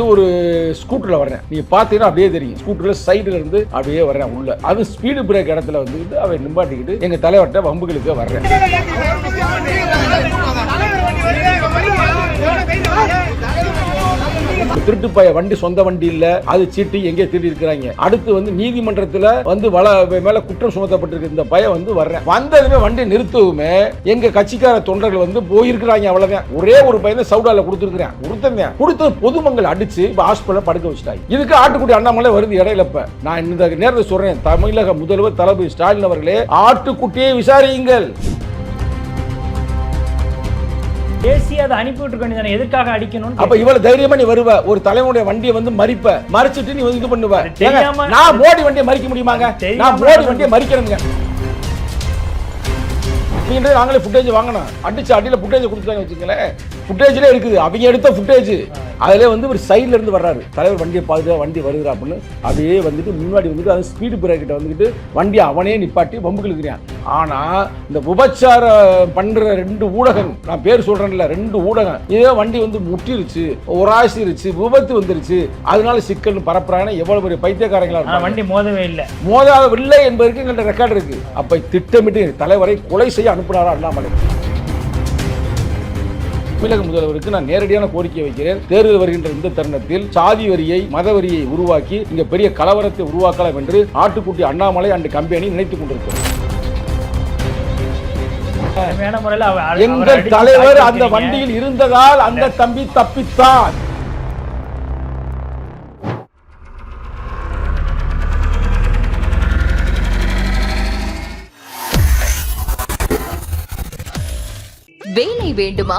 வந்து ஒரு ஸ்கூட்டரில் வர்றேன். நீ பார்த்தீங்கன்னா அப்படியே தெரியும். ஸ்கூட்டரில் சைடுல இருந்து அப்படியே வர்றேன் உள்ள. அது ஸ்பீடு பிரேக் இடத்துல வந்து அவன் நிம்பாட்டிக்கிட்டு எங்க தலைவர்கிட்ட வம்புகளுக்கு வர்றேன். திருட்டு பய வண்டி சொந்த வண்டி இல்ல. அது சீட்டு எங்கே திருடி இருக்கிறாங்க. அடுத்து வந்து நீதிமன்றத்துல வந்து வள மேல குற்றம் சுமத்தப்பட்டிருக்க. இந்த பய வந்து வர்றேன். வந்ததுமே வண்டி நிறுத்தவுமே எங்க கட்சிக்கார தொண்டர்கள் வந்து போயிருக்கிறாங்க அவ்வளவுதான். ஒரே ஒரு பையன் சவுடால கொடுத்துருக்கிறேன். கொடுத்தேன். கொடுத்தது பொதுமங்கள் அடிச்சு இப்ப ஹாஸ்பிட்டல் படுக்க வச்சுட்டாங்க. இதுக்கு ஆட்டுக்குடி அண்ணாமலை வருது இடையில இப்ப. நான் இந்த நேரத்தை சொல்றேன். தமிழக முதல்வர் தளபதி ஸ்டாலின் அவர்களே ஆட்டுக்குட்டியை விசாரியுங்கள். பேசி அதை அனுப்பி விட்டுருக்க வேண்டியதானே எதுக்காக அடிக்கணும் அப்ப இவ்வளவு தைரியமா நீ வருவ? ஒரு தலைவனுடைய வண்டியை வந்து மறிப்ப. மறிச்சிட்டு நீ வந்து இது பண்ணுவ. நான் மோடி வண்டியை மறிக்க முடியுமாங்க? நான் மோடி வண்டியை மறிக்கிறேங்க அப்படின்றது நாங்களே ஃபுட்டேஜ் வாங்கணும். அடிச்சு அடியில ஃபுட்டேஜ் கொடுத்தாங்க வச்சுங்களேன் ஃபுட்டேஜ்ல இருக்குது. அவங்க எடுத்த ஃபுட்டேஜ் அதுல வந்து ஒரு சைடுல இருந்து வர்றாரு. தலைவர் வண்டியை பாதுகா வண்டி வருகிறா அப்படின்னு. அப்படியே வந்துட்டு முன்னாடி வந்துட்டு அது ஸ்பீடு பிரேக் கிட்ட வந்துட்டு வண்டியை அவனே நிப்பாட்டி வம்புக்கு இருக்கிறான் ஆனா இந்த விபச்சார பண்ற ரெண்டு ஊடகம் நான் பேர் சொல்றேன்ல ரெண்டு ஊடகம் இதே வண்டி வந்து முட்டிருச்சு உராசிருச்சு விபத்து வந்துருச்சு. அதனால சிக்கல் பரப்புறாங்கன்னா எவ்வளவு பெரிய பைத்தியக்காரங்களா இருப்பாங்க. வண்டி மோதவே இல்லை. மோதாதவில்லை என்பதற்கு எங்கள்ட்ட ரெக்கார்டு இருக்கு. அப்ப திட்டமிட்டு தலைவரை கொலை செய்ய அனுப்பினாரா அண்ணாமலை? தமிழக முதல்வருக்கு நான் நேரடியான கோரிக்கை வைக்கிறேன். தேர்தல் வருகின்ற இந்த தருணத்தில் சாதி வரியை மத வரியை உருவாக்கி இங்க பெரிய கலவரத்தை உருவாக்கலாம் என்று ஆட்டுக்குட்டி அண்ணாமலை அண்ட் கம்பெனி நினைத்துக் அவரை எங்கள் தலைவர் அந்த. வண்டியில் இருந்ததால் அந்த தம்பி தப்பித்தான். வேலை வேண்டுமா?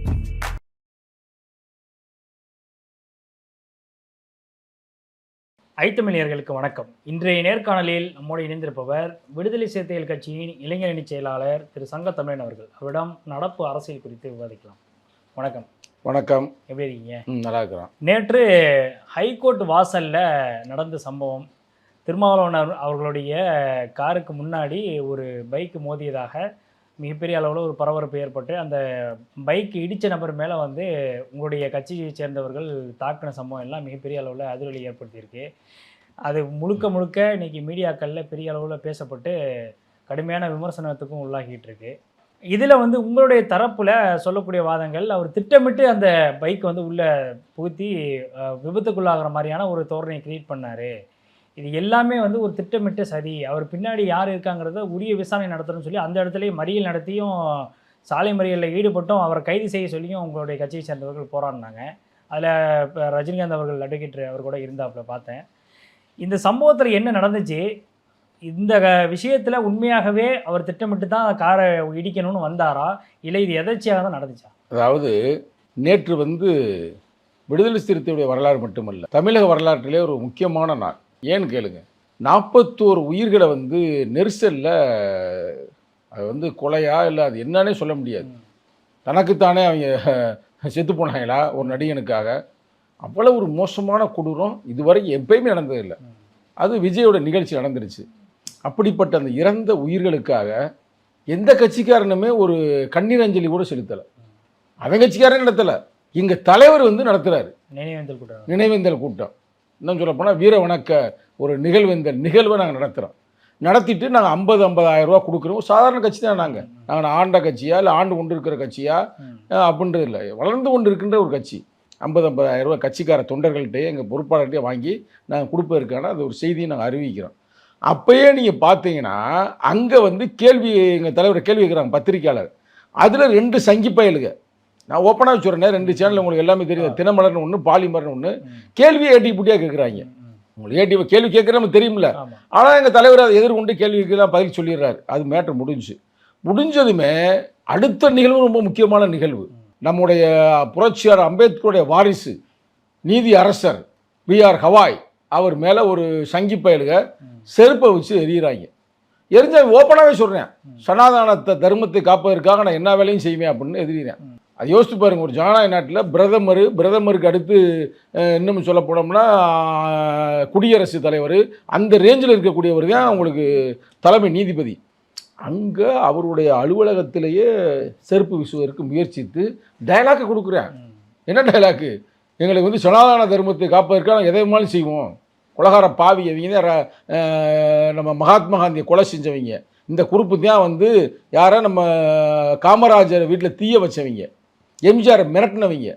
ஐத்தமிழியர்களுக்கு வணக்கம். இன்றைய நேர்காணலில் நம்மோடு இணைந்திருப்பவர் விடுதலை சிறுத்தைகள் கட்சியின் இளைஞரணி செயலாளர் திரு சங்க தமிழன் அவர்கள். அவரிடம் நடப்பு அரசியல் குறித்து விவாதிக்கலாம். வணக்கம். வணக்கம். எப்படி இருக்கீங்க? நல்லா இருக்கிறான் நேற்று ஹைகோர்ட் வாசல்ல நடந்த சம்பவம் திருமாவளவன் அவர்களுடைய காருக்கு முன்னாடி ஒரு பைக் மோதியதாக மிகப்பெரிய அளவில் ஒரு பரபரப்பு ஏற்பட்டு அந்த பைக் இடித்த நபர் மேலே வந்து உங்களுடைய கட்சியை சேர்ந்தவர்கள் தாக்கின சம்பவம் எல்லாம் மிகப்பெரிய அளவில் அதிரொலி ஏற்படுத்தியிருக்கு. அது முழுக்க முழுக்க இன்றைக்கி மீடியாக்களில் பெரிய அளவில் பேசப்பட்டு கடுமையான விமர்சனத்துக்கும் உள்ளாகிட்டு இருக்கு இதில் வந்து உங்களுடைய தரப்பில் சொல்லக்கூடிய வாதங்கள் அவர் திட்டமிட்டு அந்த பைக் வந்து உள்ளே புகுத்தி விபத்துக்குள்ளாகிற மாதிரியான ஒரு தோரணையை க்ரியேட் பண்ணார். இது எல்லாமே வந்து ஒரு திட்டமிட்ட சதி. அவர் பின்னாடி யார் இருக்காங்கிறத உரிய விசாரணை நடத்தணும்னு சொல்லி அந்த இடத்துலேயே மறியல் நடத்தியும் சாலை மறியலில் ஈடுபட்டும் அவரை கைது செய்ய சொல்லியும் உங்களுடைய கட்சியை சேர்ந்தவர்கள் போராடினாங்க. அதில் ரஜினிகாந்த் அவர்கள் அட்வொகேட் அவர் கூட இருந்தாப்புல பார்த்தேன். இந்த சம்பவத்தில் என்ன நடந்துச்சு? இந்த விஷயத்தில் உண்மையாகவே அவர் திட்டமிட்டு தான் காரை இடிக்கணும்னு வந்தாரா? இல்லை இது எதர்ச்சியாக தான் நடந்துச்சா? அதாவது நேற்று வந்து விடுதலை சிறுத்தையுடைய வரலாறு மட்டுமல்ல தமிழக வரலாற்றிலே ஒரு முக்கியமான நாள். ஏன்னு கேளுங்க. நாற்பத்தோரு உயிர்களை வந்து நெரிசலில் அது வந்து கொலையா இல்லை அது என்னன்னே சொல்ல முடியாது. தனக்குத்தானே அவங்க செத்து போனாங்களா ஒரு நடிகனுக்காக. அவ்வளோ ஒரு மோசமான கொடூரம் இதுவரைக்கும் எப்பயுமே நடந்ததில்லை. அது விஜயோட நிகழ்ச்சி நடந்துருச்சு. அப்படிப்பட்ட அந்த இறந்த உயிர்களுக்காக எந்த கட்சிக்காரனுமே ஒரு கண்ணீர் அஞ்சலி கூட செலுத்தலை. அவன் கட்சிக்காரன் நடத்தலை. இங்கே தலைவர் வந்து நடத்துகிறாரு நினைவேந்தல் கூட்டம். நினைவேந்தல் கூட்டம். இன்னும் சொல்ல போனால் வீர வணக்க ஒரு நிகழ்வேந்தல் நிகழ்வை நாங்கள் நடத்துகிறோம் நடத்திட்டு நாங்கள் ஐம்பது ஐம்பதாயிரம் ரூபா கொடுக்குறோம். சாதாரண கட்சி தான் நாங்கள் நாங்கள் ஆண்ட கட்சியா இல்லை ஆண்டு கொண்டு இருக்கிற கட்சியா? அப்படின்றது இல்லை. வளர்ந்து கொண்டு இருக்கின்ற ஒரு கட்சி. ஐம்பது ஐம்பதாயிரம் ரூபா கட்சிக்கார தொண்டர்கள்ட்டே எங்கள் பொறுப்பாளர்கிட்டே வாங்கி நாங்கள் கொடுப்பதற்கான அது ஒரு செய்தியை நாங்கள் அறிவிக்கிறோம். அப்பயே நீங்கள் பார்த்தீங்கன்னா அங்கே வந்து கேள்வி எங்கள் தலைவர் கேள்வி கேட்குறாங்க பத்திரிக்கையாளர் அதில் ரெண்டு சங்கி நான் ஓப்பனாக வச்சுறேன் ரெண்டு சேனல் உங்களுக்கு எல்லாமே தெரியும். தினமலர்னு ஒன்று பாலிமர்னு ஒன்று. கேள்வியை ஏட்டி புட்டியாக கேட்குறாங்க. உங்களுக்கு ஏட்டி கேள்வி கேட்குற நமக்கு தெரியும்ல. ஆமா. ஆனால் எங்கள் தலைவர் அதை எதிர்கொண்டு கேள்விக்கெல்லாம் பதில் சொல்லிடுறாரு. அது மேட்ரு முடிஞ்சு. முடிஞ்சதுமே அடுத்த நிகழ்வு ரொம்ப முக்கியமான நிகழ்வு. நம்முடைய புரட்சியாளர் அம்பேத்கருடைய வாரிசு நீதி அரசர் வி ஆர் ஹவாய் அவர் மேலே ஒரு சங்கி பயலுக செருப்பை வச்சு எறிகிறாங்க எரிஞ்ச ஓப்பனாகவே சொல்கிறேன் சனாதனத்தை தர்மத்தை காப்பதற்காக நான் என்ன வேலையும் செய்வேன் அப்படின்னு எதிரிறேன் அது யோசித்து பாருங்க ஒரு ஜனநாயக நாட்டில் பிரதமர் பிரதமருக்கு அடுத்து இன்னும் சொல்ல போனோம்னா குடியரசு தலைவர் அந்த ரேஞ்சில் இருக்கக்கூடியவர் தான் உங்களுக்கு தலைமை நீதிபதி. அங்கே அவருடைய அலுவலகத்திலேயே செருப்பு வீசுவதற்கு முயற்சித்து டைலாக்கை கொடுக்குறேன். என்ன டயலாக்கு எங்களுக்கு வந்து சனாதன தர்மத்தை காப்பதற்காக நாங்கள் எதை வேணாலும் செய்வோம். உலகார பாவி அவங்க தான் நம்ம மகாத்மா காந்தியை கொலை செஞ்சவங்க. இந்த குரூப்பு தான் வந்து யாரை நம்ம காமராஜர் வீட்டில் தீய வச்சவங்க. எம்ஜிஆர் மிரட்டினவங்க.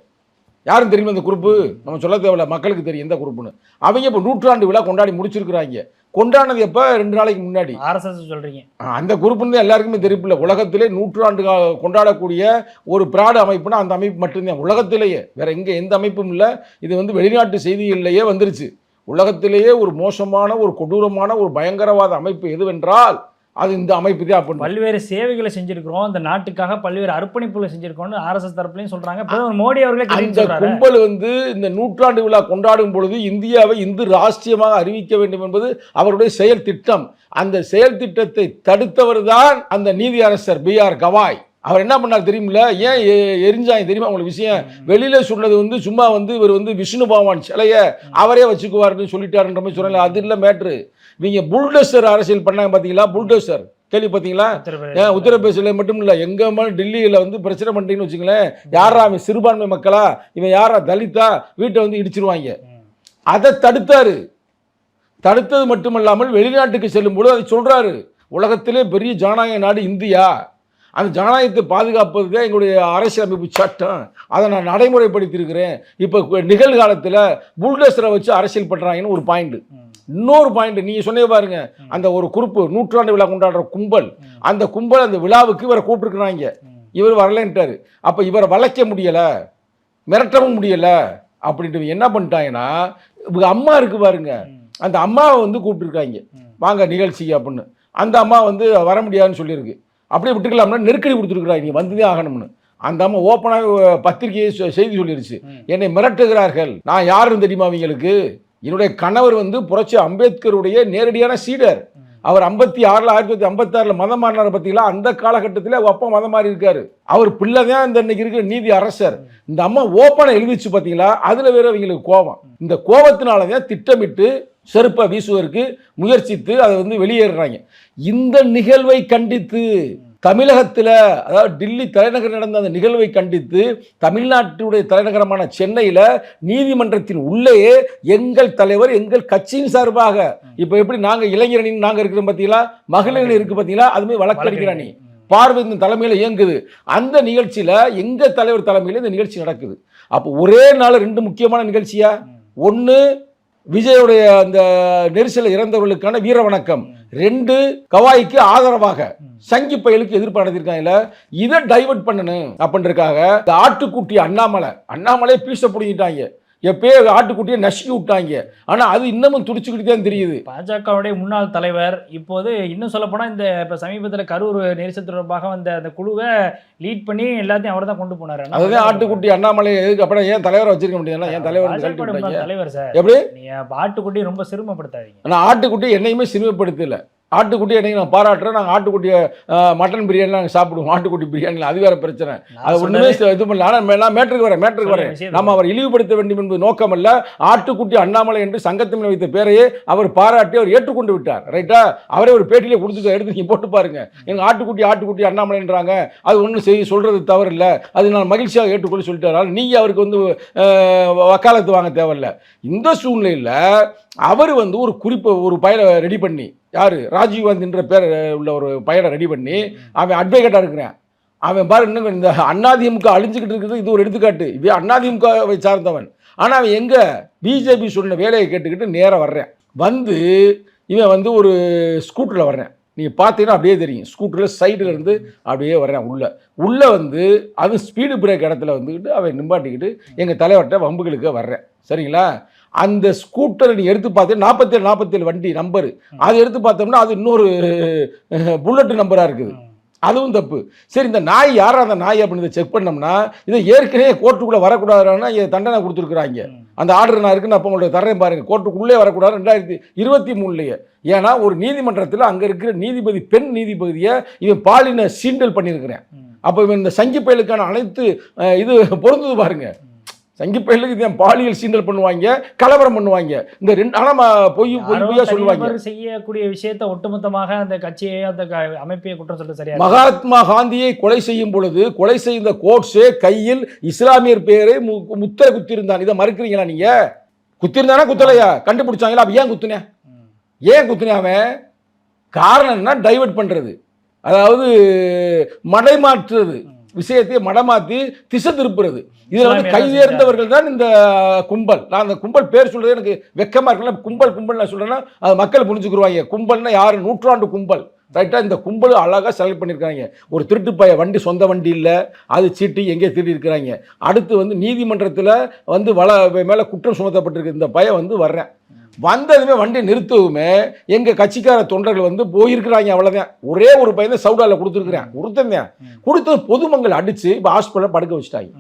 யாரும் தெரியுமா இந்த குரூப்பு? நம்ம சொல்ல தேவையில்ல மக்களுக்கு தெரியும் எந்த குரூப்புன்னு. அவங்க இப்போ நூற்றாண்டு விழா கொண்டாடி முடிச்சிருக்கிறாங்க. கொண்டாடினது எப்போ? ரெண்டு நாளைக்கு முன்னாடி. ஆர்எஸ்எஸ் சொல்றீங்க. அந்த குரூப்புன்னு எல்லாருக்குமே தெரியுமில்ல உலகத்திலே நூற்றாண்டு கொண்டாடக்கூடிய ஒரு பிராடு அமைப்புனா அந்த அமைப்பு மட்டும்தான். உலகத்திலேயே வேற எங்க எந்த அமைப்பும் இல்லை. இது வந்து வெளிநாட்டு செய்திகளிலேயே வந்துருச்சு. உலகத்திலேயே ஒரு மோசமான ஒரு கொடூரமான ஒரு பயங்கரவாத அமைப்பு எதுவென்றால் அது இந்த அமைப்பு தான் அப்படின்னு. பல்வேறு சேவைகளை செஞ்சிருக்கிறோம். இந்த நாட்டுக்காக பல்வேறு அர்ப்பணிப்புகளை செஞ்சிருக்கோம்னு ஆர்எஸ்எஸ் தரப்புலையும் சொல்றாங்க. பிரதமர் மோடி அவர்களே அந்த சொல்றாரு. கும்பல் வந்து இந்த நூற்றாண்டு விழா கொண்டாடும் பொழுது இந்தியாவை இந்து ராஷ்டிரியமாக அறிவிக்க வேண்டும் என்பது அவருடைய செயல் திட்டம். அந்த செயல் திட்டத்தை தடுத்தவர் தான் அந்த நீதியரசர் பி ஆர் கவாய். அவர் என்ன பண்ணார் தெரியுமில்ல? ஏன் எரிஞ்சாங்க தெரியுமா உங்களுக்கு விஷயம்? வெளியில சொன்னது வந்து சும்மா வந்து இவர் வந்து விஷ்ணு பகவான் சிலைய அவரே வச்சுக்குவாருன்னு சொல்லிட்டாருன்ற மாதிரி சொன்னாங்க அது இல்லை மேட்ரு. இவங்க புல்டோசர் அரசியல் பண்ணாங்க பார்த்தீங்களா புல்டோசர். கேள்வி பார்த்தீங்களா உத்தரப்பிரதேசில் மட்டும் இல்லை எங்கே டெல்லியில் வந்து பிரச்சனை பண்ணிட்டீங்கன்னு வச்சுங்களேன் யாரா அவன் சிறுபான்மை மக்களா? இவன் யாரா? தலித்தா? வீட்டை வந்து இடிச்சிருவாங்க. அதை தடுத்தாரு. தடுத்தது மட்டுமல்லாமல் வெளிநாட்டுக்கு செல்லும்போது அதை சொல்றாரு. உலகத்திலே பெரிய ஜனநாயக நாடு இந்தியா. அந்த ஜனநாயகத்தை பாதுகாப்பது தான் எங்களுடைய அரசியலமைப்பு சட்டம். அதை நான் நடைமுறைப்படுத்தியிருக்கிறேன். இப்போ நிகழ்காலத்தில் புல்டோசரை வச்சு அரசியல் பண்ணுறாங்கன்னு ஒரு பாயிண்ட். ம். இன்னொரு பாயிண்ட் நீங்கள் சொன்னே பாருங்க. அந்த ஒரு குரூப்பு நூற்றாண்டு விழா கொண்டாடுற கும்பல். அந்த கும்பல் அந்த விழாவுக்கு இவரை கூப்பிட்டுருக்குறாங்க. இவர் வரலன்ட்டாரு. அப்போ இவரை வளைக்க முடியலை. மிரட்டவும் முடியலை. அப்படின்ட்டு என்ன பண்ணிட்டாங்கன்னா இவங்க அம்மா இருக்கு பாருங்க. அந்த அம்மாவை வந்து கூப்பிட்டுருக்காங்க. வாங்க நிகழ்ச்சிக்கு அப்படின்னு. அந்த அம்மா வந்து வர முடியாதுன்னு சொல்லியிருக்கு. அப்படியே விட்டுக்கலாம்னா நெருக்கடி கொடுத்துருக்குறாங்க நீ வந்துதான் ஆகணும்னு. அந்த அம்மா ஓப்பனாக பத்திரிகையை செய்தி சொல்லிருச்சு. என்னை மிரட்டுகிறார்கள். நான் யாருன்னு தெரியுமா அவங்களுக்கு என்னுடைய கணவர் வந்து புரட்சி அம்பேத்கருடைய நேரடியான சீடர். அவர் ஐம்பத்தி ஆறில் ஆயிரத்தி தொள்ளாயிரத்தி ஐம்பத்தாறில் மதம் மாறினார் பார்த்தீங்களா அந்த காலகட்டத்தில் அவங்க அப்பா மதம் மாறி இருக்காரு. அவர் பிள்ளை தான் இந்த இன்னைக்கு இருக்கிற நீதி அரசர். இந்த அம்மா ஓப்பனை எழுதிச்சு பார்த்தீங்களா அதில் வேற அவங்களுக்கு கோபம். இந்த கோபத்தினால தான் திட்டமிட்டு செருப்பை வீசுவதற்கு முயற்சித்து அதை வந்து வெளியேறுறாங்க. இந்த நிகழ்வை கண்டித்து தமிழகத்தில் அதாவது டில்லி தலைநகர் நடந்த அந்த நிகழ்வை கண்டித்து தமிழ்நாட்டுடைய தலைநகரமான சென்னையில் நீதிமன்றத்தின் உள்ளேயே எங்கள் தலைவர் எங்கள் கட்சியின் சார்பாக இப்போ எப்படி நாங்கள் இளைஞரணின்னு நாங்கள் இருக்கிறோம் பார்த்தீங்களா மகளிர் இருக்கு பார்த்தீங்களா அதுமாதிரி வழக்கறிஞர் அணி. ம். பார்வை தலைமையில் இயங்குது. அந்த நிகழ்ச்சியில் எங்கள் தலைவர் தலைமையில் இந்த நிகழ்ச்சி நடக்குது. அப்போ ஒரே நாள் ரெண்டு முக்கியமான நிகழ்ச்சியா. ஒன்று விஜயுடைய அந்த நெரிசலில் இறந்தவர்களுக்கான வீர வணக்கம். ரெண்டு கவாய்க்கு ஆதரவாக சங்கி பயலுக்கு எதிர்ப்பு நடத்திருக்காங்கல்ல இதை டைவர்ட் பண்ணணும் அப்படின்றதுக்காக இந்த ஆட்டுக்குட்டி அண்ணாமலை அண்ணாமலையை பீச பிடிங்கிட்டாங்க எப்பயே ஆட்டுக்குட்டியை நசுக்கி விட்டாங்க. ஆனால் அது இன்னமும் துடிச்சுக்கிட்டு தான் தெரியுது. பாஜகவுடைய முன்னாள் தலைவர் இப்போது இன்னும் சொல்ல போனா இந்த இப்ப சமீபத்துல கரூர் நெரிசல் தொடர்பாக வந்த அந்த குழுவை லீட் பண்ணி எல்லாத்தையும் அவர் தான் கொண்டு போனாரு. அதுதான் ஆட்டுக்குட்டி அண்ணாமலை எதுக்கு அப்புறம் ஏன் தலைவரை வச்சிருக்க முடியல ஏன் தலைவர் தலைவர் சார் எப்படி? நீங்க அப்ப ஆட்டுக்குட்டி ரொம்ப சிறுமப்படுத்தாதீங்க. நான் ஆட்டுக்குட்டி என்னையுமே சிறுமைப்படுத்தல. ஆட்டுக்குட்டி என்னைக்கு நான் பாராட்டுறேன். நாங்கள் ஆட்டுக்குட்டியை மட்டன் பிரியாணி நாங்கள் சாப்பிடுவோம். ஆட்டுக்குட்டி பிரியாணி அது வேற பிரச்சனை. அது ஒன்றுமே இது பண்ணல. ஆனால் நான் மேட்டருக்கு வரேன் மேட்டருக்கு சொல்லுங்க, வரேன். நம்ம அவர் இழிவுபடுத்த வேண்டும் என்பது நோக்கமல்ல. ஆட்டுக்குட்டி அண்ணாமலை என்று சங்கத்தின் வைத்த பேரையே அவர் பாராட்டி அவர் ஏற்றுக்கொண்டு விட்டார். ரைட்டா அவரே ஒரு பேட்டியிலே கொடுத்து எடுத்து நீங்கள் போட்டு பாருங்க. எங்க ஆட்டுக்குட்டி ஆட்டுக்குட்டி அண்ணாமலைன்றாங்க அது ஒன்றும் செய்ய சொல்றது தவறு இல்லை அது நான் மகிழ்ச்சியாக ஏற்றுக்கொண்டு சொல்லிட்டாரு நீங்கள் அவருக்கு வந்து வக்காலத்து வாங்க தேவையில்ல. இந்த சூழ்நிலையில் அவர் வந்து ஒரு குறிப்பை ஒரு பயலை ரெடி பண்ணி யார்? ராஜீவ்காந்தின்ற பேர் உள்ள ஒரு பையனை ரெடி பண்ணி அவன் அட்வொகேட்டாக இருக்கிறேன். அவன் பாரு இன்னும் இந்த அண்ணாதிமுக அழிஞ்சுக்கிட்டு இருக்கிறது இது ஒரு எடுத்துக்காட்டு. இவன் அண்ணாதிமுகவை சார்ந்தவன். ஆனால் அவன் எங்கே பிஜேபி சொன்ன வேலையை கேட்டுக்கிட்டு நேராக வர்றேன். வந்து இவன் வந்து ஒரு ஸ்கூட்டரில் வர்றேன். நீங்கள் பார்த்தீங்கன்னா அப்படியே தெரியும். ஸ்கூட்டரில் சைடில் இருந்து அப்படியே வர்றேன் உள்ளே. உள்ளே வந்து அது ஸ்பீடு பிரேக் இடத்துல வந்துக்கிட்டு அவன் நிம்பாட்டிக்கிட்டு எங்கள் தலைவர்கிட்ட வம்புகளுக்கு வர்றேன். சரிங்களா? அந்த ஸ்கூட்டரை நீ எடுத்து பார்த்தீங்கன்னா நாற்பத்தேழு நாற்பத்தேழு வண்டி நம்பரு அது எடுத்து பார்த்தோம்னா அது இன்னொரு புல்லட் நம்பராக இருக்குது. அதுவும் தப்பு. சரி இந்த நாய் யாரா அந்த நாய் அப்படின்னு செக் பண்ணோம்னா இதை ஏற்கனவே கோர்ட்டுக்குள்ளே வரக்கூடாதுன்னா தண்டனை கொடுத்துருக்குறாங்க. அந்த ஆர்டர் நான் இருக்குன்னு அப்போ உங்கள்ட்ட தர்றேன் பாருங்க. கோர்ட்டுக்குள்ளே வரக்கூடாது. ரெண்டாயிரத்தி இருபத்தி மூணுலேயே. ஏன்னா ஒரு நீதிமன்றத்தில் அங்கே இருக்கிற நீதிபதி பெண் நீதிபதியை இவன் பாலின சீண்டல் பண்ணியிருக்கிறேன். அப்போ இவன் இந்த சங்கி பயலுக்கான அனைத்து இது பொருந்தது பாருங்க. சங்கி பயலுக்கு இவன் பாலியல் சீண்டல் பண்ணுவாங்க கலவரம் பண்ணுவாங்க. இந்த ரெண்டு ஆனால் பொய் பொய்யா சொல்லுவாங்க. செய்யக்கூடிய விஷயத்தை ஒட்டுமொத்தமாக அந்த கட்சியை அந்த அமைப்பையை குற்றம் சொல்றது சரியா. மகாத்மா காந்தியை கொலை செய்யும் பொழுது கொலை செய்த கோட்ஸே கையில் இஸ்லாமியர் பேரை மு- முத்திரை குத்திருந்தான். இதை மறுக்கிறீங்களா நீங்க? குத்திருந்தானா குத்தலையா? கண்டுபிடிச்சாங்களா? அப்ப ஏன் குத்துனேன். ஏன் குத்துனேன் அவன்? காரணம் என்ன டைவர்ட் பண்றது. அதாவது மடைமாற்றுறது. விஷயத்தை மடமாத்தி திசை திருப்புறது. இதுல வந்து கைதேர்ந்தவர்கள் தான் இந்த கும்பல். நான் அந்த கும்பல் பேர் சொல்றது எனக்கு வெக்கமா இருக்குல்ல கும்பல் கும்பல் நான் சொல்றேன்னா அது மக்கள் புரிஞ்சுக்குருவாங்க. கும்பல்னா யாரு? நூற்றாண்டு கும்பல். ரைட்டா இந்த கும்பல் அழகா செலக்ட் பண்ணியிருக்காங்க ஒரு திருட்டு பைய வண்டி சொந்த வண்டி இல்லை. அது சீட்டு எங்கே திருடி இருக்கிறாங்க. அடுத்து வந்து நீதிமன்றத்தில் வந்து வள மேலே குற்றம் சுமத்தப்பட்டிருக்கு. இந்த பையன் வந்து வர்றேன். வந்ததுமே வண்டி நிறுத்தவுமே எங்கள் கட்சிக்கார தொண்டர்கள் வந்து போயிருக்கிறாங்க அவ்வளோதான் ஒரே ஒரு பையன் தான் சவுடாவில் கொடுத்துருக்குறேன். கொடுத்தேன் கொடுத்தது பொதுமக்கள் அடித்து இப்போ ஹாஸ்பிட்டலில் படுக்க வச்சுட்டாங்க.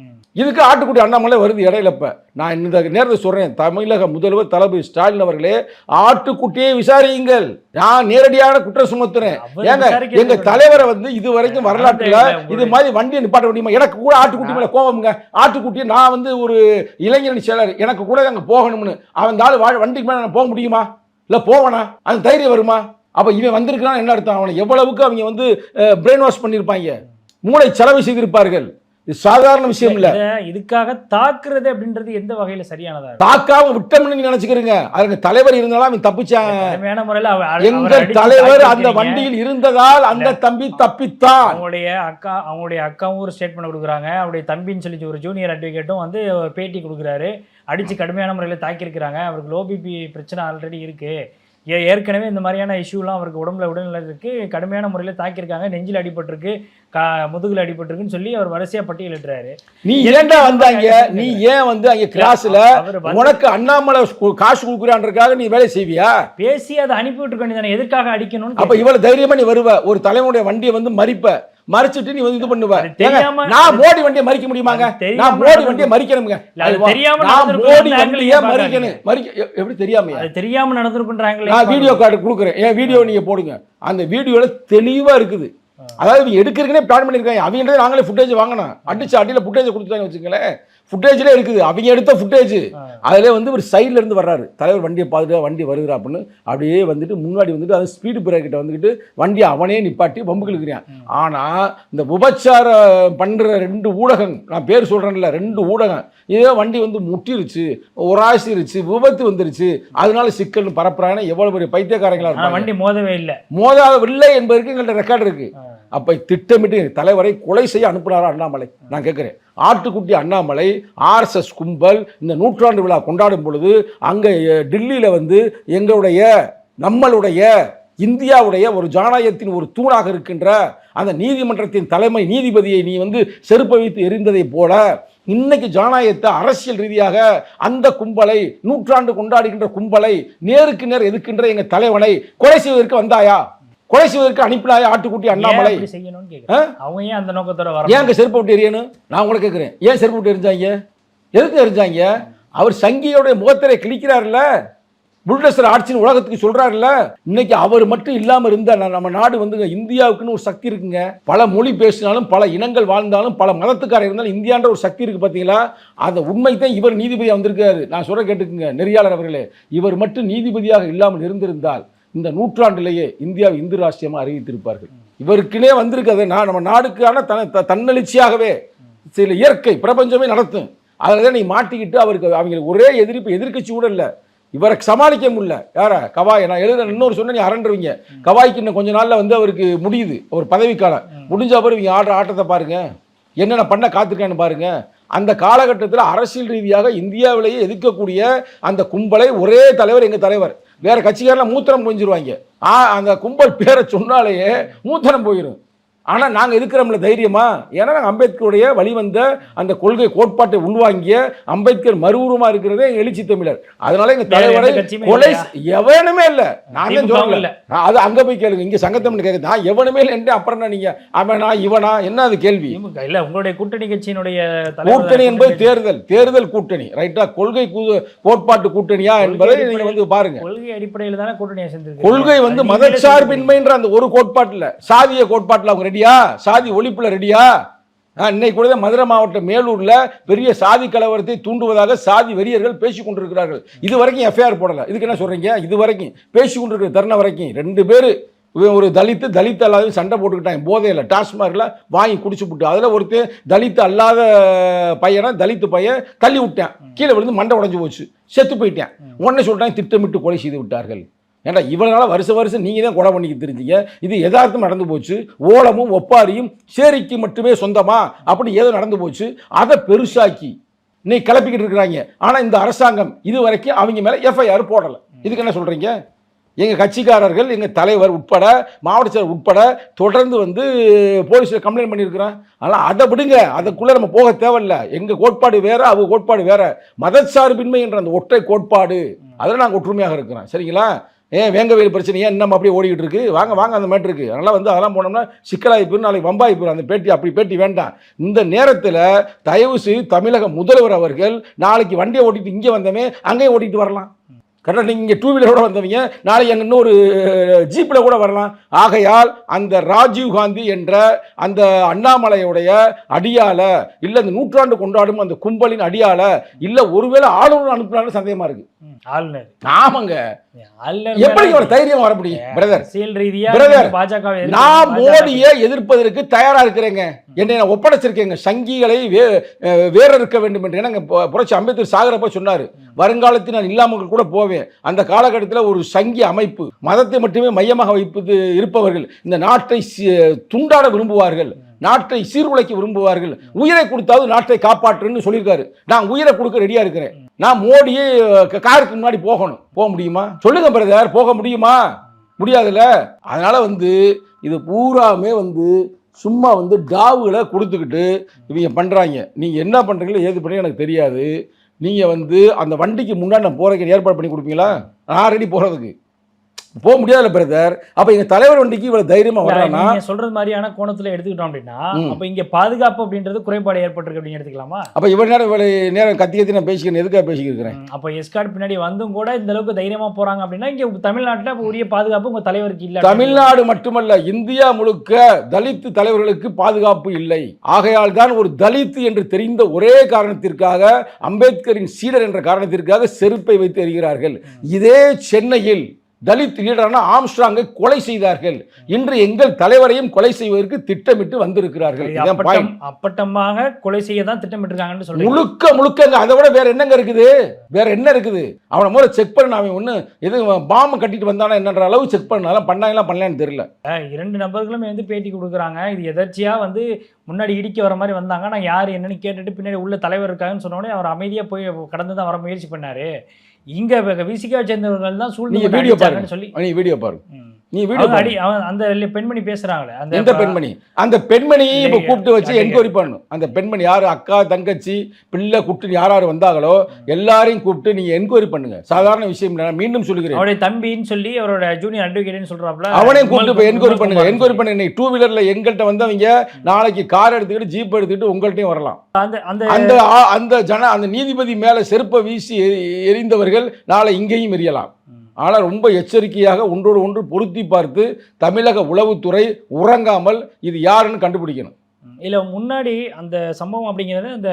இதுக்கு ஆட்டுக்குடி அண்ணாமலை வருது இடையில இப்ப. நான் இந்த நேரத்தை சொல்றேன். தமிழக முதல்வர் தளபதி ஸ்டாலின் அவர்களே ஆட்டுக்குட்டியை விசாரியுங்கள். நான் நேரடியான குற்றம் சுமத்துறேன். ஏங்க எங்க. தலைவரை வந்து இது வரைக்கும் வரலாற்றுல இது மாதிரி வண்டியை நிப்பாட்ட முடியுமா? எனக்கு கூட ஆட்டுக்குட்டி மேல கோவம்ங்க ஆட்டுக்குட்டி நான் வந்து ஒரு இளைஞரணி செயலர். எனக்கு கூட அங்க போகணும்னு. அவன் தாள் வண்டிக்கு மேல நான் போக முடியுமா? இல்ல போவனா? அந்த தைரியம் வருமா? அப்ப இவன் வந்திருக்கான் என்ன அர்த்தம்? அவனை எவ்வளவுக்கு அவங்க வந்து பிரெயின் வாஷ் பண்ணியிருப்பாங்க மூளை செலவு செய்திருப்பார்கள். இது சாதாரண விஷயம் இல்ல. இத இதுக்காக தாக்குறது அப்படின்றது எந்த வகையில சரியானதா? தாக்காம விட்டோம்னு நீங்க நினைச்சுக்கிறீங்க. அதுக்கு தலைவர் இருந்தாலும் அவன் தப்பிச்சான் முறையில அடிச்சு தலைவர் அந்த. வண்டியில் இருந்ததால் அந்த தம்பி தப்பித்தான். அவங்களுடைய அக்கா அவங்களுடைய அக்காவும் ஒரு ஸ்டேட்மெண்ட் கொடுக்குறாங்க. அவருடைய தம்பின்னு சொல்லி ஒரு ஜூனியர் அட்வொகேட்டும் வந்து பேட்டி கொடுக்குறாரு. அடிச்சு கடுமையான முறையில் தாக்கியிருக்கிறாங்க. அவருக்கு லோ பிபி பிரச்சனை ஆல்ரெடி இருக்கு. ஏ ஏற்கனவே இந்த மாதிரியான இஷ்யூலாம் அவருக்கு உடம்புல உடல்நிலை இருக்கு கடுமையான முறையில் தாக்கியிருக்காங்க. நெஞ்சில் அடிபட்டிருக்கு கா முதுகில் அடிபட்டிருக்குன்னு சொல்லி அவர் வரிசையா பட்டியலிட்டுறாரு நீ ஏன்டா வந்தாங்க நீ ஏன் வந்து அங்க கிளாஸ்ல உனக்கு அண்ணாமலை காசு கொடுக்குறான்றதுக்காக நீ வேலை செய்வியா? பேசி அதை அனுப்பி விட்டுருக்க வேண்டியதானே எதுக்காக அடிக்கணும்னு அப்ப இவ்வளவு தைரியமா நீ வருவ. ஒரு தலைவனுடைய வண்டியை வந்து மறிப்ப. மறிச்சிட்டு நீ வந்து இது பண்ணுவ. தெரியாம- நான் மோடி வண்டியை மறிக்க முடியுமாங்க தெரியாம நான் மோடி. வண்டியை மறிக்கணுங்க? தெரியாம நான். மோடி வண்டியை ஏன் மறிக்கணும். மறிக்க எப்படி தெரியாமையா? அது தெரியாம நடந்திருக்குன்றாங்களே. நான் வீடியோ கார்டு கொடுக்குறேன். என் வீடியோ நீங்க போடுங்க. அந்த வீடியோல தெளிவா இருக்குது. அதாவது எடுக்கிறதுனே பிளான் பண்ணியிருக்காங்க. அவங்க நாங்களே ஃபுட்டேஜ் வாங்கணும் அடிச்சு அடியில் ஃபுட்டேஜ் கொடுத்துட்டாங்க வச்சுங்களேன் ஃபுட்டேஜ்ல இருக்குது. அவங்க எடுத்த ஃபுட்டேஜ் அதில் வந்து ஒரு சைடுல இருந்து வர்றாரு. தலைவர் வண்டியை பார்த்துட்டு வண்டி வருதுடா அப்படின்னு. அப்படியே வந்துட்டு முன்னாடி வந்துட்டு அது ஸ்பீடு பிரேக்கிட்ட வந்துக்கிட்டு வண்டியை அவனே நிப்பாட்டி பம்புக்கு இழுக்கிறான். ஆனால் இந்த விபச்சாரம் பண்ணுற ரெண்டு ஊடகம் நான் பேர் சொல்கிறேன்ல ரெண்டு ஊடகம் இதே வண்டி வந்து முட்டிருச்சு உராசிருச்சு விபத்து வந்துருச்சு. அதனால சிக்கல்னு பரப்புறாங்கன்னா எவ்வளோ பெரிய பைத்தியக்காரங்களா இருப்பாங்க. வண்டி மோதவே இல்லை. மோதாவில்லை என்பதற்கு எங்கள்ட்ட ரெக்கார்டு இருக்கு. அப்ப திட்டமிட்டு தலைவரை கொலை செய்ய அனுப்புனாரா அண்ணாமலை? நான் கேட்கிறேன். ஆட்டுக்குட்டி அண்ணாமலை ஆர்எஸ்எஸ் கும்பல் இந்த நூற்றாண்டு விழா கொண்டாடும் பொழுது அங்க டெல்லியில வந்து எங்களுடைய நம்மளுடைய இந்தியாவுடைய ஒரு ஜனநாயகத்தின் ஒரு தூணாக இருக்கின்ற அந்த நீதிமன்றத்தின் தலைமை நீதிபதியை நீ வந்து செருப்ப வைத்து எரிந்ததைப் போல இன்னைக்கு ஜனநாயகத்தை அரசியல் ரீதியாக அந்த கும்பலை நூற்றாண்டு கொண்டாடுகின்ற கும்பலை நேருக்கு நேர் எதிர்க்கின்ற எங்க தலைவனை கொலை செய்வதற்கு வந்தாயா? கொலை செய்வதற்கு அனுப்பினாயா ஆட்டுக்குட்டி அண்ணாமலை? அவங்க ஏன் அந்த நோக்கத்தோட ஏன் அங்க செருப்பு விட்டு எரியணும் நான் உங்களை கேட்குறேன். ஏன் செருப்பு விட்டு எரிஞ்சாங்க எதுக்கு எரிஞ்சாங்க அவர் சங்கியோடைய முகத்திரை கிழிக்கிறார்ல புல்டசர் ஆட்சின்னு உலகத்துக்கு சொல்றாருல்ல இன்னைக்கு அவர் மட்டும் இல்லாம இருந்தா நம்ம நாடு வந்துங்க இந்தியாவுக்குன்னு ஒரு சக்தி இருக்குங்க. பல மொழி பேசினாலும் பல இனங்கள் வாழ்ந்தாலும் பல மதத்துக்காரர் இருந்தாலும் இந்தியான்ற ஒரு சக்தி இருக்கு பாத்தீங்களா? அந்த உண்மை தான் இவர் நீதிபதியா வந்திருக்காரு. நான் சொல்ற கேட்டுக்குங்க நெறியாளர் அவர்களே. இவர் மட்டும் நீதிபதியாக இல்லாமல் இருந்திருந்தால் இந்த நூற்றாண்டிலேயே இந்தியாவை இந்து ராஷ்டிரமா அறிவித்திருப்பார்கள். இவருக்குனே வந்திருக்கிறது நான் நம்ம நாடுக்கான தன த- தன்னெழுச்சியாகவே சில இயற்கை பிரபஞ்சமே நடத்தும். அதில் தான் நீ மாட்டிக்கிட்டு அவருக்கு அவங்களுக்கு ஒரே எதிர்ப்பு எதிர்க்கட்சி கூட இல்லை. இவரை சமாளிக்க முடியல. யார? கவாய். நான் எழுத இன்னொரு சொன்ன நீ அரண்டுருவீங்க. கவாய்க்கு இன்னும் கொஞ்ச நாள்ல வந்து அவருக்கு முடியுது. ஒரு பதவிக்காலம். முடிஞ்ச அப்புறம் இவங்க ஆடுற ஆட்டத்தை பாருங்க. என்னென்ன பண்ண காத்திருக்கான்னு பாருங்க. அந்த காலகட்டத்தில் அரசியல் ரீதியாக இந்தியாவிலேயே எதிர்க்கக்கூடிய அந்த கும்பலை ஒரே தலைவர் எங்க தலைவர். வேற கட்சிக்காரெல்லாம் மூத்திரம் கொஞ்சிருவாங்க ஆ அந்த கும்பல் பேரை சொன்னாலேயே மூத்திரம் போயிடும் ஆனால் நாங்கள் இருக்கிறோம்ல தைரியமா? ஏன்னா நாங்கள் அம்பேத்கருடைய வழிவந்த அந்த கொள்கை கோட்பாட்டை உள்வாங்கிய அம்பேத்கர் மறுவுருவமா இருக்கிறதே எழுச்சி தமிழர். அதனால எங்க தலைவரை கொலை? எவனுமே இல்லை. நான் சொல்லல அது அங்க போய் கேளுங்க. இங்க சங்கத்தமிழ் கேட்குது நான் எவனுமே இல்லை. அப்புறம் என்ன நீங்க? அவனா இவனா? என்ன அது கேள்வி? இல்ல உங்களுடைய கூட்டணி கட்சியினுடைய கூட்டணி என்பது தேர்தல். தேர்தல் கூட்டணி. ரைட்டா? கொள்கை கோட்பாட்டு கூட்டணியா என்பதை நீங்க வந்து பாருங்க. கொள்கை அடிப்படையில் தானே கூட்டணியை கொள்கை வந்து மதச்சார்பின்மைன்ற அந்த ஒரு கோட்பாட்டுல சாதிய கோட்பாட்டுல அவங்க ரெடியா? சாதி ஒழிப்புல ரெடியா? இன்னைக்கு கூட மதுரை மாவட்டம் மேலூர்ல பெரிய சாதி கலவரத்தை தூண்டுவதாக சாதி வெறியர்கள் பேசிக் கொண்டிருக்கிறார்கள். இது வரைக்கும் எஃப்ஐஆர் போடலை. இதுக்கு என்ன சொல்றீங்க? இது வரைக்கும் பேசி கொண்டிருக்கிற தருணம் வரைக்கும் ரெண்டு பேர் ஒரு தலித்து தலித் அல்லாத சண்டை போட்டுக்கிட்டாங்க போதையில் டாஸ்மார்க்கில் வாங்கி குடிச்சு விட்டு அதில் ஒருத்தர் தலித்து அல்லாத பையனை தலித்து பையன் தள்ளி விட்டேன். கீழே விழுந்து மண்டை உடஞ்சி போச்சு. செத்து போயிட்டேன். உடனே சொல்லிட்டாங்க திட்டமிட்டு கொலை செய்து விட்டார்கள். ஏன்டா இவனால வருஷ வருஷம் நீங்கள் தான் கொலை பண்ணிக்க தெரிஞ்சீங்க இது எதார்த்தம் நடந்து போச்சு? ஓலமும் ஒப்பாரியும் சேரிக்கு மட்டுமே சொந்தமா? அப்படி ஏதோ நடந்து போச்சு. அதை பெருசாக்கி நீ கிளப்பிக்கிட்டு இருக்கிறாங்க. ஆனால் இந்த அரசாங்கம் இது வரைக்கும் அவங்க மேலே எஃப்ஐஆர் போடலை. இதுக்கு என்ன சொல்கிறீங்க எங்கள் கட்சிக்காரர்கள் எங்கள் தலைவர் உட்பட மாவட்ட செயலர் உட்பட தொடர்ந்து வந்து போலீஸில் கம்ப்ளைண்ட் பண்ணியிருக்கிறோம் ஆனால் அதை விடுங்க. அதுக்குள்ளே நம்ம போக தேவையில்ல. எங்கள் கோட்பாடு வேறு அவங்க கோட்பாடு வேறு. மதச்சார்பின்மை என்ற அந்த ஒற்றை கோட்பாடு. அதில் நாங்கள் ஒற்றுமையாக இருக்கிறோம். சரிங்களா? ஏன் வேங்கவேல் பிரச்சனை? ஏன் இன்னும் அப்படியே ஓடிக்கிட்டு இருக்கு? வாங்க வாங்க அந்த மாதிரி இருக்கு அதனால் வந்து அதெல்லாம் போனோம்னா சிக்கலாகி போயிடும் நாளைக்கு வம்பாகி போயிடும் அந்த பேட்டி அப்படி பேட்டி வேண்டாம். இந்த நேரத்தில் தயவு செய்து தமிழக முதல்வர் அவர்கள் நாளைக்கு வண்டியை ஓட்டிட்டு இங்கே வந்தமே அங்கேயும் ஓட்டிட்டு வரலாம். கரெக்டாக நீங்கள் இங்கே டூ வீலரோட வந்தவங்க நாளைக்கு அங்கே இன்னொரு ஜீப்பில் கூட வரலாம். ஆகையால் அந்த ராஜீவ் காந்தி என்ற அந்த அண்ணாமலையுடைய அடியால இல்லை அந்த நூற்றாண்டு கொண்டாடும் அந்த கும்பலின் அடியால இல்லை ஒருவேளை ஆளுநர் அனுப்பினாலும் சந்தேகமா இருக்கு. ம், ஆளுநர். ஆமாங்க எப்படி ஒரு தைரியம் வர முடியும் பிரதர் அரசியல் ரீதியா Brother, பாஜக நான் மோடியை எதிர்ப்பதற்கு தயாரா இருக்கிறேங்க. என்னை நான் ஒப்படைச்சிருக்கேங்க. சங்கிகளை வேற இருக்க வேண்டும் என்று. ஏன்னா புரட்சி அம்பேத்கர் சாகரப்ப சொன்னாரு. வருங்காலத்தில் நான் இல்லாமல் கூட போவேன். அந்த காலகட்டத்தில் ஒரு சங்கி அமைப்பு மதத்தை மட்டுமே மையமாக வைப்பது இருப்பவர்கள் இந்த நாட்டை துண்டாட விரும்புவார்கள் நாட்டை சீர்குலைக்க விரும்புவார்கள் உயிரை கொடுத்தாவது நாட்டை காப்பாற்றுன்னு சொல்லியிருக்காரு. நான் உயிரை கொடுக்க ரெடியாக இருக்கிறேன். நான் மோடியே க- காருக்கு முன்னாடி போகணும். போக முடியுமா? சொல்லுங்க பிரதர் போக முடியுமா? முடியாதுல்ல? அதனால வந்து இது பூராமே வந்து சும்மா வந்து டாவுகளை கொடுத்துக்கிட்டு இவங்க பண்ணுறாங்க நீங்கள் என்ன பண்ணுறீங்களோ ஏது பண்ணி எனக்கு தெரியாது. நீங்கள் வந்து அந்த வண்டிக்கு முன்னாடி நான் போகிறதுக்கு ஏற்பாடு பண்ணி கொடுப்பீங்களா? நான் ரெடி போகிறதுக்கு போக முடியாதுல்ல பிரதர் அப்போ எங்கள் தலைவர் வண்டிக்கு இவ்வளோ தைரியமாக வர்றான்னா நீங்க சொல்றது மாதிரியான கோணத்துல எடுத்துக்கிட்டோம் அப்படின்னா. அப்ப இங்க பாதுகாப்பு அப்படின்றது குறைபாடு ஏற்பட்டிருக்கு அப்படின்னு எடுத்துக்கலாமா? அப்போ இவ்வளோ நேரம் இவ்வளோ நேரம் கத்தி கத்தி நான் பேசிக்கிறேன். எதுக்காக பேசிக்கிறேன்? அப்ப எஸ்கார்ட் பின்னாடி வந்தும் கூட இந்த அளவுக்கு தைரியமா போறாங்க அப்படின்னா இங்க தமிழ்நாட்டுல உரிய பாதுகாப்பு உங்க தலைவருக்கு இல்ல தமிழ்நாடு மட்டுமல்ல இந்தியா முழுக்க தலித்து தலைவர்களுக்கு பாதுகாப்பு இல்லை. ஆகையால் தான் ஒரு தலித் என்று தெரிந்த ஒரே காரணத்திற்காக அம்பேத்கரின் சீடர் என்ற காரணத்திற்காக செருப்பை வைத்து எறிகிறார்கள். இதே சென்னையில் தலித் லீடரான ஆம்ஸ்ட்ராங்கை கொலை செய்தார்கள். இன்று எங்கள் தலைவரையும் கொலை செய்வதற்கு திட்டமிட்டு வந்திருக்கிறார்கள். அப்பட்டமாக கொலை செய்ய தான் திட்டமிட்டிருக்காங்கன்னு சொல்றீங்க. முழுக்க முழுக்கங்க அதை விட வேற என்னங்க இருக்குது? வேற என்ன இருக்குது? அவனை முதல்ல செக் பண்ண அவன் ஒன்று எது பாம்பு கட்டிட்டு வந்தானா என்னன்ற அளவு செக் பண்ணாலும் பண்ணாங்களா பண்ணலான்னு தெரியல. இரண்டு நபர்களுமே வந்து பேட்டி கொடுக்குறாங்க. இது எதர்ச்சியா வந்து முன்னாடி இடிக்க வர மாதிரி வந்தாங்க நான் யார் என்னன்னு கேட்டுட்டு பின்னாடி உள்ள தலைவர் இருக்காங்கன்னு சொன்ன உடனே அவர் அமைதியா போய் கடந்து தான் வர முயற்சி பண்ணாரு. இங்க விசிகாவை சேர்ந்தவர்கள் தான் சூழ்நிலை வீடியோ பாருங்க சொல்லி வீடியோ பாரு ம். நீ வீடியோ அடி அவன் அந்த பெண்மணி பேசுறாங்களே அந்த எந்த பெண்மணி? அந்த பெண்மணி இப்ப கூப்பிட்டு வச்சு. என்கொயரி பண்ணணும். அந்த பெண்மணி யாரு? அக்கா தங்கச்சி பிள்ளை குட்டு யார் யார் வந்தாங்களோ எல்லாரையும் கூப்பிட்டு நீங்க என்கொயரி பண்ணுங்க. சாதாரண விஷயம் இல்லை மீண்டும் சொல்லுகிறேன். அவருடைய தம்பின்னு சொல்லி அவரோட ஜூனியர் அட்வொகேட்னு சொல்றாப்ல அவனையும் கூப்பிட்டு போய் என்கொயரி பண்ணுங்க. என்கொயரி பண்ணி டூ வீலர்ல எங்கள்கிட்ட வந்தவங்க நாளைக்கு கார் எடுத்துக்கிட்டு ஜீப் எடுத்துக்கிட்டு உங்கள்கிட்டயும் வரலாம். அந்த அந்த அந்த ஜன அந்த நீதிபதி மேல செருப்பை வீசி எ- எறிந்தவர்கள் நாளை இங்கேயும் எரியலாம். ஆனால் ரொம்ப எச்சரிக்கையாக ஒன்றோடு ஒன்று பொருத்தி பார்த்து தமிழக உளவுத்துறை உறங்காமல் இது யாருன்னு கண்டுபிடிக்கணும். இல்ல முன்னாடி அந்த சம்பவம் அப்படிங்கிறது அந்த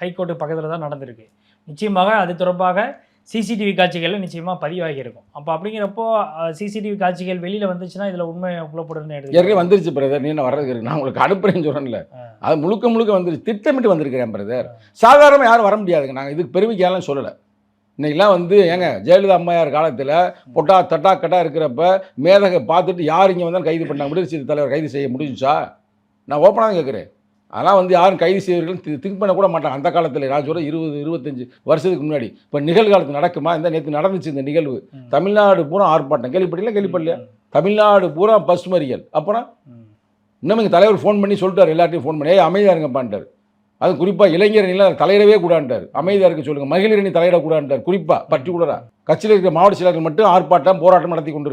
ஹைகோர்ட்டு பக்கத்துல தான் நடந்திருக்கு. நிச்சயமாக அது தொடர்பாக சிசிடிவி காட்சிகள் நிச்சயமா பதிவாகி இருக்கும். அப்போ அப்படிங்கிறப்போ சிசிடிவி காட்சிகள் வெளியில வந்துச்சுன்னா இதுல உண்மை புலப்படுதுன்னு ஏற்கனவே எடுத்து வந்துருச்சு பிரதர் நீ என்ன வர்றதுக்கு. நான் உங்களுக்கு அனுப்புறேன்னு சொல்றேன்ல ஆ. அது முழுக்க முழுக்க வந்துருச்சு. திட்டமிட்டு வந்திருக்கிறேன் பிரதர் சாதாரண யாரும் வர முடியாதுங்க. நாங்கள் இதுக்கு பெருமைக்காலாம் சொல்லலை. இன்னைக்கெல்லாம் வந்து ஏங்க ஜெயலலிதா அம்மையார் காலத்தில் பொட்டா தட்டா கட்டா இருக்கிறப்ப மேதகை பார்த்துட்டு யார் இங்கே வந்தாலும் கைது பண்ணாங்க? விடுதலை தலைவர் கைது செய்ய முடிஞ்சுச்சா? நான் ஓப்பனாக கேட்குறேன். அதெல்லாம் வந்து யாரும் கைது செய்வர்கள் திங்க் பண்ண கூட மாட்டாங்க. அந்த காலத்தில் நான் சொல்ல இருபது இருபத்தஞ்சு வருஷத்துக்கு முன்னாடி. இப்போ நிகழ்காலத்து நடக்குமா? இந்த நேற்று நடந்துச்சு இந்த நிகழ்வு. தமிழ்நாடு பூரா ஆர்ப்பாட்டம். கேள்விப்பட்டீங்களா? கேள்விப்படலையா. தமிழ்நாடு பூரா பஸ் மறியல் அப்புறம். இன்னும் எங்கள் தலைவர் ஃபோன் பண்ணி சொல்லிட்டார் எல்லார்ட்டையும் ஃபோன் பண்ணி ஏய் அமைதியாக இருங்கப்பான்ட்டார். அது குறிப்பாக இளைஞரணிலாம் தலையிடவே கூடாண்டார் அமைதியாக இருக்க சொல்லுங்கள் மகளிரணி தலையிடக்கூடாண்டார் குறிப்பாக பர்டிகுலராக கட்சியில் இருக்கிற மாவட்ட செயலாளர்கள் மட்டும் ஆர்ப்பாட்டம் போராட்டம் நடத்தி கொண்டு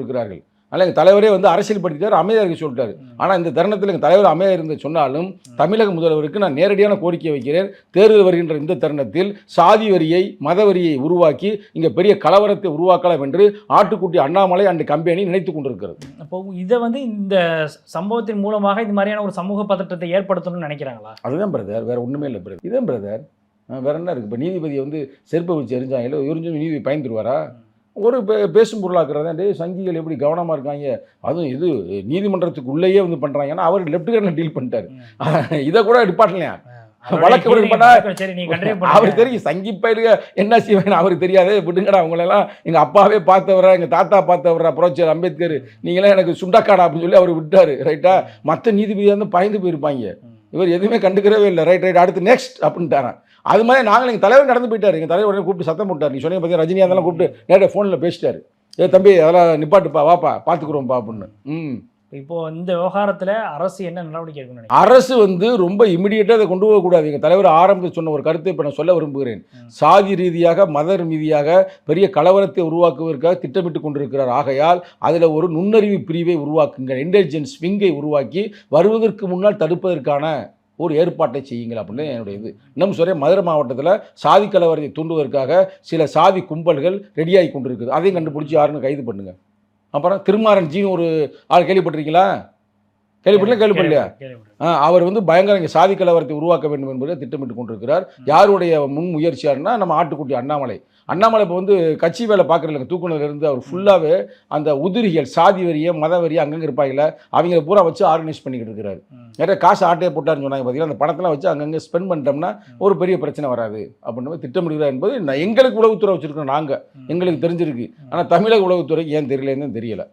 அதனால் எங்கள் தலைவரே வந்து அரசியல் படுத்திட்டார் அமைதியாக இருக்க சொல்லிட்டாரு. ஆனால் இந்த தருணத்தில் எங்கள் தலைவர் அமைதியாக இருந்து சொன்னாலும் தமிழக முதல்வருக்கு நான் நேரடியான கோரிக்கை வைக்கிறேன். தேர்தல் வருகின்ற இந்த தருணத்தில் சாதி வரியை மத வரியை உருவாக்கி இங்கே பெரிய கலவரத்தை உருவாக்கலாம் என்று ஆட்டுக்குட்டி அண்ணாமலை அண்ட் கம்பெனி நினைத்து கொண்டிருக்கிறது. அப்போ இதை வந்து இந்த சம்பவத்தின் மூலமாக இந்த மாதிரியான ஒரு சமூக பதற்றத்தை ஏற்படுத்தணும்னு நினைக்கிறாங்களா? அதுதான் பிரதர் வேற ஒன்றுமே இல்லை பிரதர் இதான் பிரதர் வேற என்ன இருக்குது இப்போ நீதிபதியை வந்து செருப்பை வச்சு எரிஞ்சாங்களோ? எரிஞ்சு நீதிபதி பயந்துருவாரா? ஒரு பேசும் பொருளாக்குறதா? டேய் சங்கிகள் எப்படி கவனமாக இருக்காங்க? அதுவும் இது நீதிமன்றத்துக்கு உள்ளேயே வந்து பண்ணுறாங்கன்னா அவர் லெஃப்ட் ஹேண்டில் டீல் பண்ணிட்டாரு. இதை கூட டிபார்ட்லையா வழக்கு அவருக்கு தெரியும் சங்கி பயிலுக என்ன செய்வேன் அவருக்கு தெரியாது. விடுங்கடா அவங்களெல்லாம் எங்கள் அப்பாவே பார்த்தவரா எங்கள் தாத்தா பார்த்தவரா புரட்சியர் அம்பேத்கர் நீங்களாம் எனக்கு சுண்டக்காடா அப்படின்னு சொல்லி அவர் விட்டாரு. ரைட்டா மற்ற நீதிபதியாக இருந்து பயந்து போயிருப்பாங்க. இவர் எதுவுமே கண்டுக்கிறவே இல்லை. ரைட் ரைட் அடுத்து நெக்ஸ்ட் அப்படின்ட்டாரான் அது மாதிரி நாங்கள் எங்கள் தலைவர் நடந்து போயிட்டார். எங்கள் தலைவர் உடனே கூப்பிட்டு சத்தம் போட்டார். நீ சொன்னீங்க பார்த்தீங்க ரஜினி அதெல்லாம் கூப்பிட்டு நேரடியாக ஃபோனில் பேசிட்டாரு. ஏ தம்பி அதெல்லாம் நிப்பாட்டுப்பா வாப்பா பார்த்துக்குறோம்ப்பா அப்படின்னு. ம். இப்போ இந்த விவகாரத்துல அரசு என்ன நடவடிக்கை நினைக்கிறீங்க? அரசு வந்து ரொம்ப இமிடியேட்டாக அதை கொண்டு போகக்கூடாது. எங்கள் தலைவர் ஆரம்பத்தில் சொன்ன ஒரு கருத்தை இப்போ நான் சொல்ல விரும்புகிறேன். சாதி ரீதியாக மத ரீதியாக பெரிய கலவரத்தை உருவாக்குவதற்காக திட்டமிட்டு கொண்டிருக்கிறார். ஆகையால் அதில் ஒரு நுண்ணறிவு பிரிவை உருவாக்குங்கள். இன்டெலிஜென்ஸ் விங்கை உருவாக்கி வருவதற்கு முன்னால் தடுப்பதற்கான ஒரு ஏற்பாட்டை செய்யுங்கள் அப்படின்னு என்னுடைய இது. இன்னும் சொல்ல மதுரை மாவட்டத்தில் சாதி கலவரத்தை தூண்டுவதற்காக சில சாதி கும்பல்கள் ரெடியாகி கொண்டிருக்குது. அதையும் கண்டுபிடிச்சி யாருன்னு கைது பண்ணுங்க. அப்புறம் திருமாறன் ஜீன்னு ஒரு ஆள் கேள்விப்பட்டிருக்கீங்களா? கேள்விப்பட்டல கேள்விப்படலையா? அவர் வந்து பயங்கர இங்க சாதி கலவரத்தை உருவாக்க வேண்டும் என்பதை திட்டமிட்டு கொண்டிருக்கிறார். யாருடைய முன் முயற்சியாருன்னா நம்ம ஆட்டுக்குட்டி அண்ணாமலை. அண்ணாமலை இப்போ வந்து கட்சி வேலை பார்க்குறதுல தூக்குனதுல இருந்து அவர் ஃபுல்லாகவே அந்த உதிரிகள் சாதி வரியை மத வரியை அங்கங்கே இருப்பாங்கல்ல அவங்கள பூரா வச்சு ஆர்கனைஸ் பண்ணிக்கிட்டு இருக்கிறாரு. நிறைய காசு ஆட்டையை போட்டாருன்னு சொன்னாங்க பார்த்தீங்கன்னா அந்த பணத்தெல்லாம் வச்சு அங்கங்கே ஸ்பெண்ட் பண்ணிட்டோம்னா ஒரு பெரிய பிரச்சனை வராது. அப்படின்னு திட்டமிடுகிறார் என்பது நான் எங்களுக்கு உளவுத்துறை வச்சிருக்கோம் நாங்கள். எங்களுக்கு தெரிஞ்சிருக்கு. ஆனால் தமிழக உளவுத்துறைக்கு ஏன் தெரியலன்னு தெரியல.